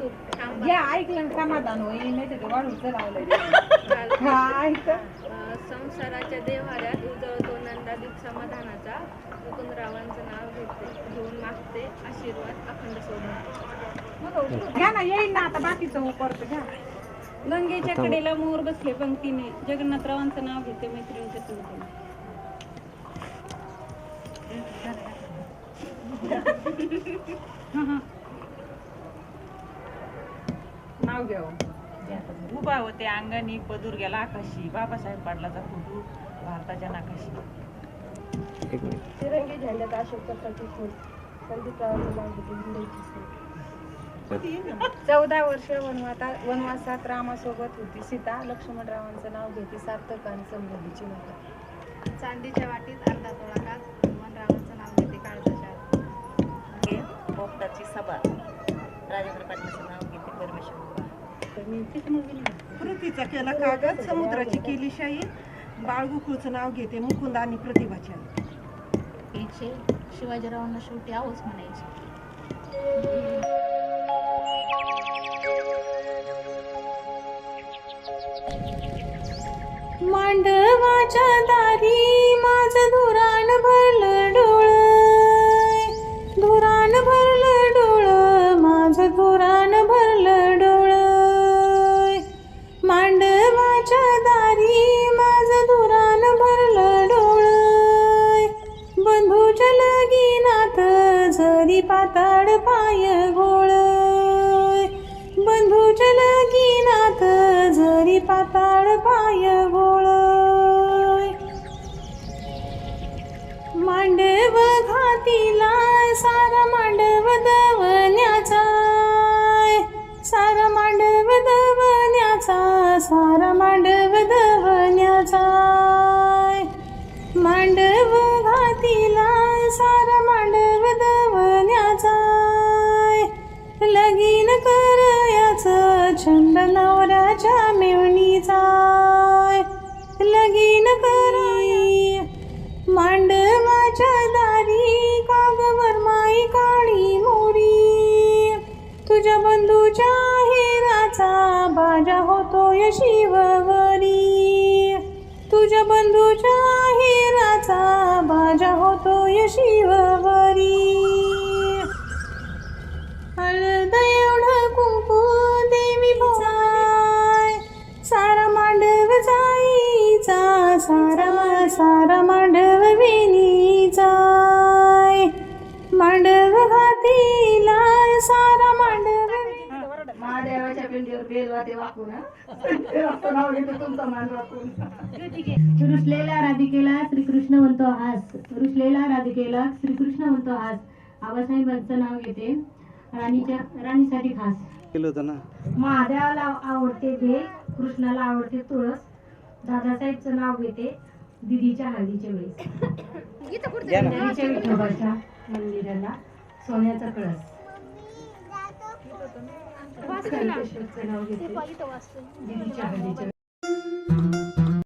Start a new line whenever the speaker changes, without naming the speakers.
थांबा.
जे ऐकलं ना समाधान होईल नाही तर वाढून. हा ऐक
अं, संसाराच्या देव्हाऱ्यात उजळतो नंदादीप समाधानाचा. मुकुंदरावांचं नाव घेते घेऊन मागते आशीर्वाद अखंड सोबत
घ्या ना येईल ना आता बाकीचं हो करतो घ्या.
गंगेच्या कडेला मोर बसले पंक्तीने. जगन्नाथरावांचं नाव घेते मैत्रिणीच्या तुमचे
नाव घ्या हो.
उभा होते अंगणी पदूर गेला आकाशी. बाबासाहेब पाटलाचा फोटो भारताच्या नाकाशी.
एक मिनिट.
तिरंगी झेंड्यात अशोक चक्राची फूल.
चौदा वर्ष वनवाता वनवासात रामासोबत होती सीता. लक्ष्मणरावांचं नाव घेते सार्थक आणि समृद्धीची नका
चांदीच्या वाटीत अर्धा तोळा
पृथ्वीचा केला कागद समुद्राची केली शाही बाळगोकुळचं नाव घेते मुकुंद आणि प्रतिभाची आई.
यायचे शिवाजीरावांना शेवटी आहोच म्हणायचे.
मांडवाच्या दारी झरी पाताळ पाय गोळ बंधूच्या लगीनाथ झरी पाताळ पाय गोळ मांडव घातीला सारा मांडव दवण्याचा. सारा मांडव दवण्याचा सारा मांडव दवण्याचा. मांडव घातीला सारा मांडव छंद नवऱ्याच्या मेवणीचा लगीन कराई मांडवाच्या दारी कागवर माई काळी मोरी. तुझ्या बंधूच्या हेराचा बाजा होतोय शिववरी. तुझ्या बंधूच्या हेराचा बाजा होतोय शिववरी. सारा मा- सारा मांडव वेणीचा मांडव घातीला सारा मांडव
महादेवाच्या पिंडीवर बेलवाते वाकून नाव घेतो तुमचा मान वाकून.
रुसलेला राधिकेला श्रीकृष्ण म्हणतो हास. रुसलेला राधिकेला श्रीकृष्ण म्हणतो हास. आबासाहेबांचं नाव घेते. राणीच्या राणीसाठी खास.
केलं होतं ना?
महादेवाला आवडते भे कृष्णाला आवडते तुळस. दादासाहेबचं नाव घेते दिदीच्या हळदीच्या वेळेस. देवीच्या विठोबाच्या मंदिराला सोन्याचा कळस. नाव घेते दिदीच्या हळदीच्या वेळेस